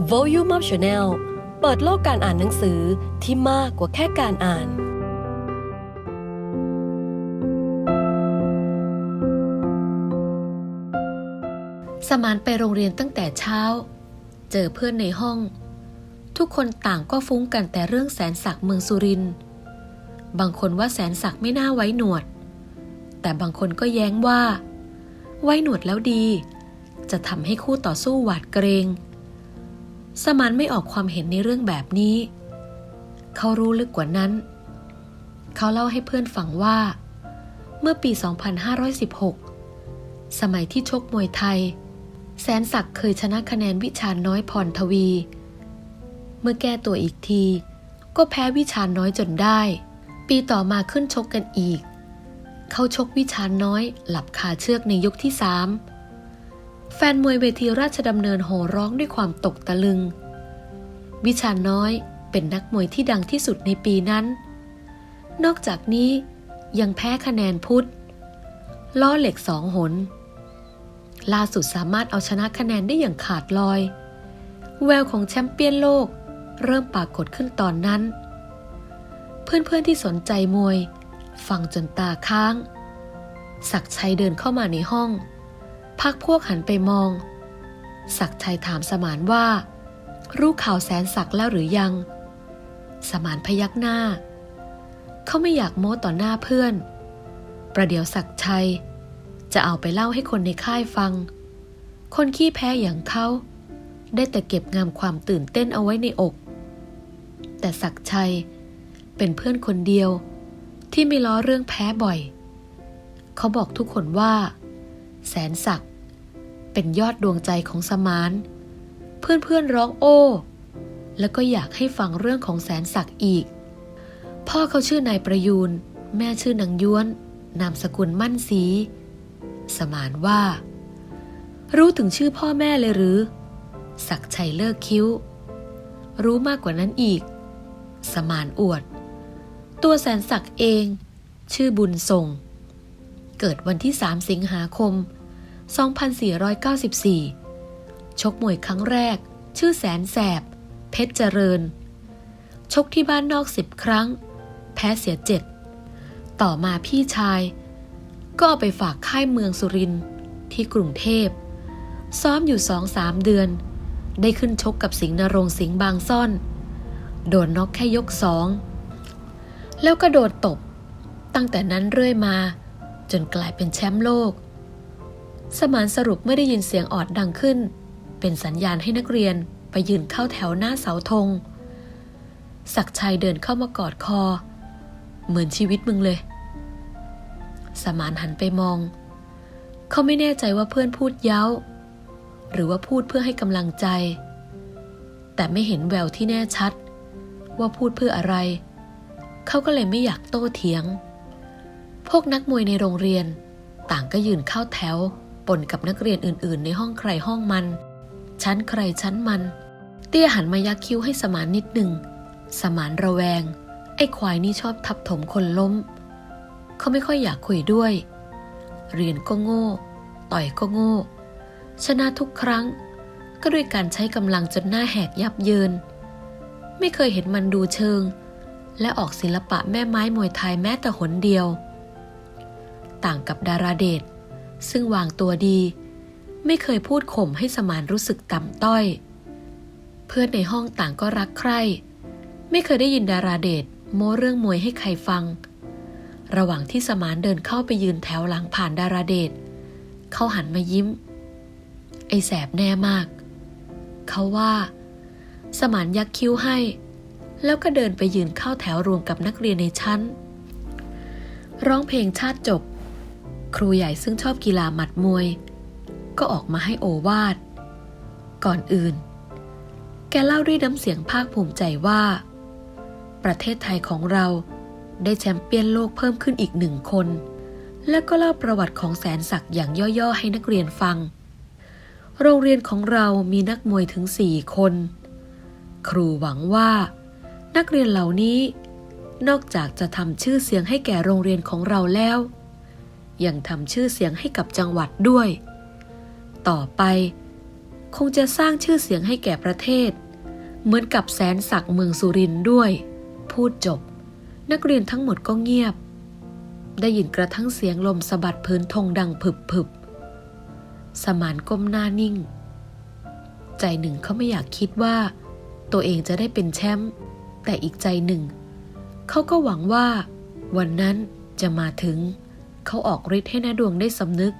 Volume Up Channel เปิดโลกการอ่านหนังสือที่มากกว่าแค่การอ่าน สมานไปโรงเรียนตั้งแต่เช้า เจอเพื่อนในห้อง ทุกคนต่างก็ฟุ้งกันแต่เรื่องแสนศักดิ์เมืองสุรินทร์บางคนว่าแสนศักดิ์ไม่น่าไว้หนวด แต่บางคนก็แย้งว่า ไว้หนวดแล้วดี จะทำให้คู่ต่อสู้หวาดเกรง สมานไม่ออกความเห็นในเรื่องแบบนี้ เขารู้ลึกกว่านั้น เขาเล่าให้เพื่อนฟังว่า เมื่อปี 2516 สมัยที่ชกมวยไทย แสนศักดิ์เคยชนะคะแนนวิชาน้อยพรทวี เมื่อแก้ตัวอีกที ก็แพ้วิชาน้อยจนได้ ปีต่อมาขึ้นชกกันอีก เขาชกวิชาน้อยหลับคาเชือกในยกที่สาม แฟนมวยเวทีราชดำเนินโห่ร้องด้วยความตกตะลึง วิชาน้อยเป็นนักมวยที่ดังที่สุดในปีนั้น นอกจากนี้ยังแพ้คะแนนพุทธล้อเหล็กสองหน ล่าสุดสามารถเอาชนะคะแนนได้อย่างขาดลอย แววของแชมเปี้ยนโลกเริ่มปรากฏขึ้นตอนนั้น เพื่อนๆที่สนใจมวย ฟังจนตาค้าง ศักชัยเดินเข้ามาในห้อง พักพวกหันไปมอง ศักชัยถามสมานว่า รู้ข่าวแสนศักดิ์แล้วหรือยัง สมานพยักหน้า เขาไม่อยากโม้ต่อหน้าเพื่อน ประเดี๋ยวศักชัย จะเอาไปเล่าให้คนในค่ายฟัง คนขี้แพ้อย่างเขาได้แต่เก็บงำความตื่นเต้นเอาไว้ในอก แต่ศักชัยเป็นเพื่อนคนเดียวที่ไม่ล้อเรื่องแพ้บ่อย เขาบอกทุกคนว่า แสนศักดิ์ เป็นยอดดวงใจของสมาน เพื่อนๆร้องโอ้ แล้วก็อยากให้ฟังเรื่องของแสนศักดิ์อีก พ่อเขาชื่อนายประยูน แม่ชื่อนางย้วน นามสกุลมั่นสี สมานว่า รู้ถึงชื่อพ่อแม่เลยหรือ ศักดิ์ชัยเลิกคิ้ว รู้มากกว่านั้นอีก สมานอวด ตัวแสนศักดิ์เอง ชื่อบุญส่ง เกิดวันที่3สิงหาคม 2494 ชกมวยครั้งแรก ชื่อแสนแสบ เพชรเจริญ ชกที่บ้านนอกสิบครั้ง แพ้เสียเจ็ด ต่อมาพี่ชาย ก็ไปฝากค่ายเมืองสุรินทร์ที่กรุงเทพ ซ้อมอยู่สองสามเดือน ได้ขึ้นชกกับสิงห์นรงสิงห์บางซ่อน โดนน็อกแค่ยกสอง แล้วก็โดนตบ ตั้งแต่นั้นเรื่อยมา จนกลายเป็นแชมป์โลก สมานสรุปไม่ได้ยินเสียงออดดังขึ้น เป็นสัญญาณให้นักเรียนไปยืนเข้าแถวหน้าเสาธง ศักชัยเดินเข้ามากอดคอ เหมือนชีวิตมึงเลย สมานหันไปมอง เขาไม่แน่ใจว่าเพื่อนพูดเย้า หรือว่าพูดเพื่อให้กำลังใจ แต่ไม่เห็นแววที่แน่ชัด ว่าพูดเพื่ออะไร เขาก็เลยไม่อยากโต้เถียง พวกนักมวยในโรงเรียนต่างก็ยืนเข้าแถว ปนกับนักเรียนอื่นๆ ในห้องใครห้องมัน ชั้นใครชั้นมัน เตี้ยหันมายักคิ้วให้สมานนิดหนึ่ง สมานระแวง ไอ้ควายนี่ชอบทับถมคนล้ม เขาไม่ค่อยอยากคุยด้วย เรียนก็โง่ ต่อยก็โง่ ชนะทุกครั้ง ก็ด้วยการใช้กำลังจนหน้าแหกยับเยิน ไม่เคยเห็นมันดูเชิง และออกศิลปะแม่ไม้มวยไทยแม้แต่หนเดียว ต่างกับดาราเดช ซึ่งวางตัวดี ไม่เคยพูดข่มให้สมานรู้สึกต่ำต้อย เพื่อนในห้องต่างก็รักใคร่ไม่เคยได้ยินดาราเดชโม้เรื่องมวยให้ใครฟัง ระหว่างที่สมานเดินเข้าไปยืนแถวหลังผ่านดาราเดชเขาหันมายิ้ม ไอแสบแน่มาก เขาว่า สมานยักคิ้วให้ แล้วก็เดินไปยืนเข้าแถวรวมกับนักเรียนในชั้น ร้องเพลงชาติจบ ครูใหญ่ซึ่งชอบกีฬาหมัดมวย ก็ออกมาให้โอวาด ก่อนอื่น แกเล่าด้วยน้ำเสียงภาคภูมิใจว่า ประเทศไทยของเราได้แชมเปี้ยนโลกเพิ่มขึ้นอีกหนึ่งคน แล้วก็เล่าประวัติของแสนศักดิ์อย่างย่อๆให้นักเรียนฟัง โรงเรียนของเรามีนักมวยถึงสี่คน ครูหวังว่า นักเรียนเหล่านี้นอกจากจะทำชื่อเสียงให้แก่โรงเรียนของเราแล้ว ยังทำชื่อเสียงให้กับจังหวัดด้วย ต่อไปคงจะสร้างชื่อเสียงให้แก่ประเทศ เหมือนกับแสนศักดิ์เมืองสุรินด้วย พูดจบ นักเรียนทั้งหมดก็เงียบ ได้ยินกระทั่งเสียงลมสะบัดพื้นธงดังผึบผึบสมานก้มหน้านิ่ง ใจหนึ่งเขาไม่อยากคิดว่า ตัวเองจะได้เป็นแชมป์แต่อีกใจหนึ่ง เขาก็หวังว่า วันนั้นจะมาถึง เขาออกฤทธิ์ให้นาดวงได้สำนึก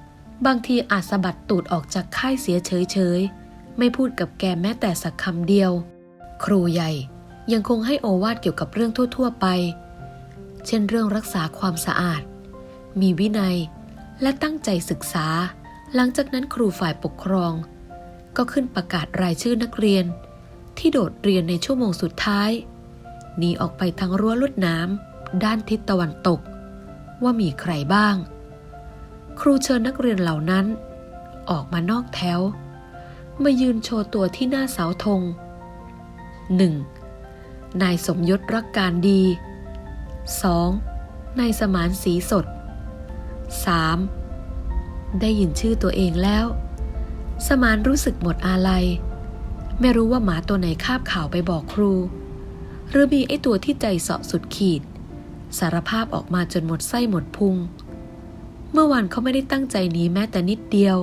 บางทีอาจสะบัดตูดออกจากค่ายเสียเฉยๆ ไม่พูดกับแกแม้แต่สักคำเดียว ครูใหญ่ยังคงให้โอวาทเกี่ยวกับเรื่องทั่ว ๆ ไป เช่นเรื่องรักษาความสะอาด มีวินัยและตั้งใจศึกษา หลังจากนั้นครูฝ่ายปกครอง ก็ขึ้นประกาศรายชื่อนักเรียน ที่โดดเรียนในชั่วโมงสุดท้ายหนีออกไปทางรั้วลวดน้ำด้านทิศตะวันตก ว่ามีใครบ้าง ครูเชิญนักเรียนเหล่านั้น ออกมานอกแถว มายืนโชว์ตัวที่หน้าเสาธง 1. นายสมยศรักการดี 2. นายสมานสีสด 3. ได้ยินชื่อตัวเองแล้ว สมานรู้สึกหมดอาลัย ไม่รู้ว่าหมาตัวไหนคาบข่าวไปบอกครู หรือมีไอ้ตัวที่ใจเสาะสุดขีด สารภาพออกมาจนหมดไส้หมดพุง เมื่อวานเขาไม่ได้ตั้งใจหนีแม้แต่นิดเดียว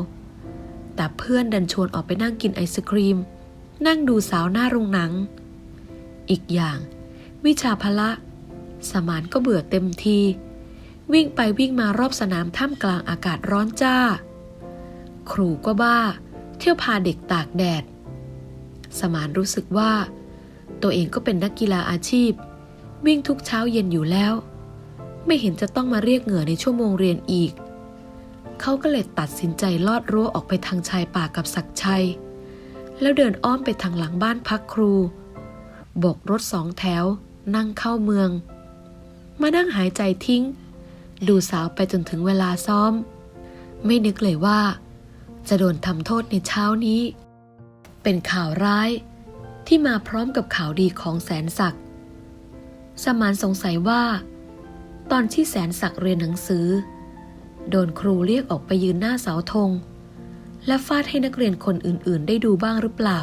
แต่เพื่อนดันชวนออกไปนั่งกินไอศครีม นั่งดูสาวหน้าโรงหนัง อีกอย่าง วิชาพละ สมานก็เบื่อเต็มที วิ่งไปวิ่งมารอบสนามท่ามกลางอากาศร้อนจ้า ครูก็บ้า เที่ยวพาเด็กตากแดด สมานรู้สึกว่า ตัวเองก็เป็นนักกีฬาอาชีพ วิ่งทุกเช้าเย็นอยู่แล้ว ไม่เห็นจะต้องมาเรียกเหงื่อในชั่วโมงเรียนอีก เขาก็เลยตัดสินใจลอดรั้วออกไปทางชายป่ากับศักชัย แล้วเดินอ้อมไปทางหลังบ้านพักครูโบกรถสองแถว นั่งเข้าเมือง มานั่งหายใจทิ้ง ดูสาวไปจนถึงเวลาซ้อม ไม่นึกเลยว่า จะโดนทำโทษในเช้านี้ เป็นข่าวร้ายที่มาพร้อมกับข่าวดีของแสนศักดิ์ สมานสงสัยว่า ตอนที่แสนศักดิ์เรียนหนังสือ โดนครูเรียกออกไปยืนหน้าเสาธง และฟาดให้นักเรียนคนอื่นๆ ได้ดูบ้างหรือเปล่า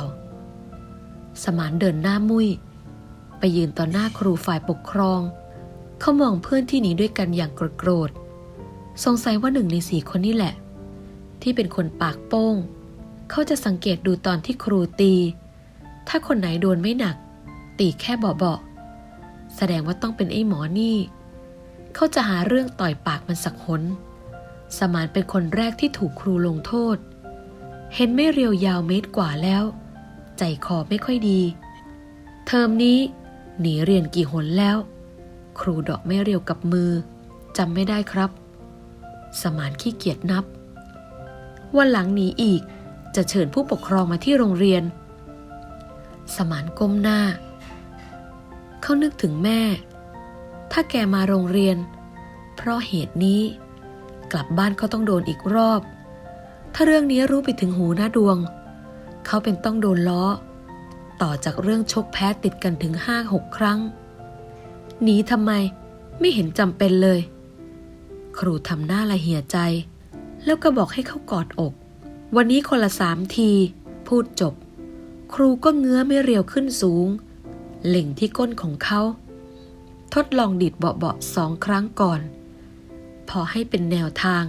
สมานเดินหน้ามุยไปยืนต่อหน้าครูฝ่ายปกครอง เขามองเพื่อนที่หนีด้วยกันอย่างโกรธๆสงสัยว่าหนึ่งในสี่คนนี่แหละ ที่เป็นคนปากโป้ง เขาจะสังเกตดูตอนที่ครูตี ถ้าคนไหนโดนไม่หนัก ตีแค่เบาๆ แสดงว่าต้องเป็นไอ้หมอนี่ เขาจะหาเรื่องต่อยปากมันสักหนสมานเป็นคนแรกที่ถูกครูลงโทษ เห็นไม่เรียวยาวเมตรกว่าแล้ว ใจคอไม่ค่อยดี เทอมนี้หนีเรียนกี่หนแล้ว ครูดอกไม่เรียวกับมือจำไม่ได้ครับ สมานขี้เกียจนับ วันหลังหนีอีกจะเชิญผู้ปกครองมาที่โรงเรียน สมานก้มหน้า เขานึกถึงแม่ ถ้าแกมาโรงเรียน เพราะเหตุนี้ กลับบ้านเขาต้องโดนอีกรอบ ถ้าเรื่องนี้รู้ไปถึงหูหน้าดวง เขาเป็นต้องโดนล้อ ต่อจากเรื่องชกแพ้ติดกันถึงห้าหกครั้ง หนีทำไมไม่เห็นจำเป็นเลย ครูทำหน้าละเหี่ยใจ แล้วก็บอกให้เขากอดอก วันนี้คนละสามที พูดจบ ครูก็เงื้อไม่เรียวขึ้นสูง เล็งที่ก้นของเขา ทดลองดิดเบาๆสองครั้งก่อน พอให้เป็นแนวทาง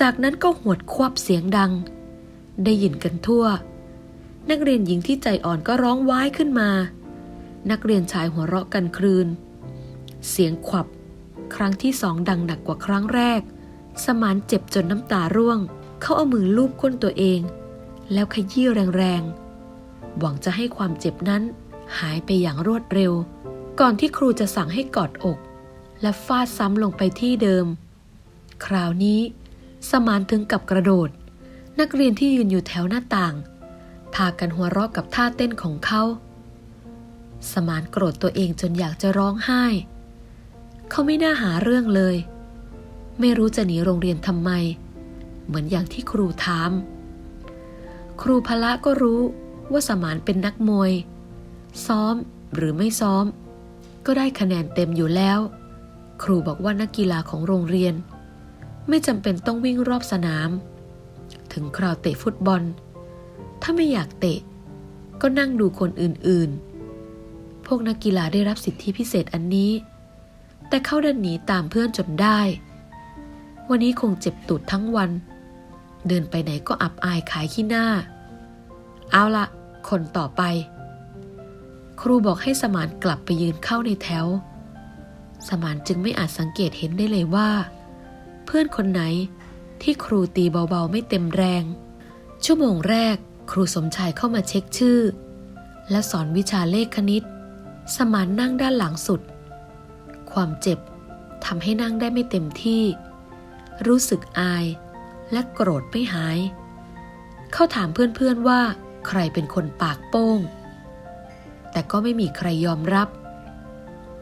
จากนั้นก็หวดควบเสียงดัง ได้ยินกันทั่ว นักเรียนหญิงที่ใจอ่อนก็ร้องว้ายขึ้นมา นักเรียนชายหัวเราะกันครืน เสียงขวับ ครั้งที่สองดังหนักกว่าครั้งแรก สมานเจ็บจนน้ำตาร่วง เขาเอามือลูบก้นตัวเอง แล้วขยี้แรงๆหวังจะให้ความเจ็บนั้น หายไปอย่างรวดเร็ว ก่อนที่ครูจะสั่งให้กอดอก และฟาดซ้ำลงไปที่เดิม คราวนี้ สมานถึงกับกระโดด นักเรียนที่ยืนอยู่แถวหน้าต่าง พากันหัวเราะกับท่าเต้นของเขา สมานโกรธตัวเองจนอยากจะร้องไห้ เขาไม่น่าหาเรื่องเลย ไม่รู้จะหนีโรงเรียนทำไม เหมือนอย่างที่ครูถาม ครูพละก็รู้ว่าสมานเป็นนักมวย ซ้อมหรือไม่ซ้อม ก็ได้คะแนนเต็มอยู่แล้ว ครูบอกว่านักกีฬาของโรงเรียน ไม่จำเป็นต้องวิ่งรอบสนาม ถึงคราวเตะฟุตบอล ถ้าไม่อยากเตะ ก็นั่งดูคนอื่นๆ พวกนักกีฬาได้รับสิทธิพิเศษอันนี้ แต่เข้าเดินหนีตามเพื่อนจนได้ วันนี้คงเจ็บตูดทั้งวัน เดินไปไหนก็อับอายขายขี้หน้า เอาละคนต่อไป ครูบอกให้สมานกลับไปยืนเข้าในแถว สมานจึงไม่อาจสังเกตเห็นได้เลยว่า เพื่อนคนไหนที่ครูตีเบาๆไม่เต็มแรง ชั่วโมงแรกครูสมชายเข้ามาเช็คชื่อ และสอนวิชาเลขคณิต สมานนั่งด้านหลังสุด ความเจ็บทำให้นั่งได้ไม่เต็มที่ รู้สึกอายและโกรธไม่หาย เขาถามเพื่อนๆว่าใครเป็นคนปากโป้ง แต่ก็ไม่มีใครยอมรับ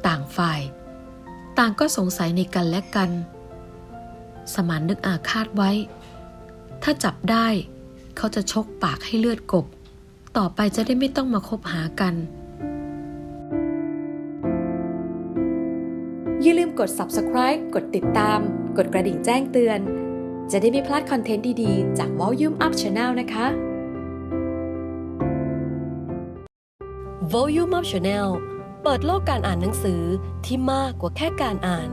ต่างฝ่าย ต่างก็สงสัยในกันและกัน สมานนึกอาฆาตไว้ ถ้าจับได้ เขาจะชกปากให้เลือดกบ ต่อไปจะได้ไม่ต้องมาคบหากันอย่าลืมกด subscribe กดติดตาม กดกระดิ่งแจ้งเตือน จะได้ไม่พลาดคอนเทนต์ดี ๆ จาก Volume Up Channel นะคะ Volume Up Channel เปิดโลกการอ่านหนังสือที่มากกว่าแค่การอ่าน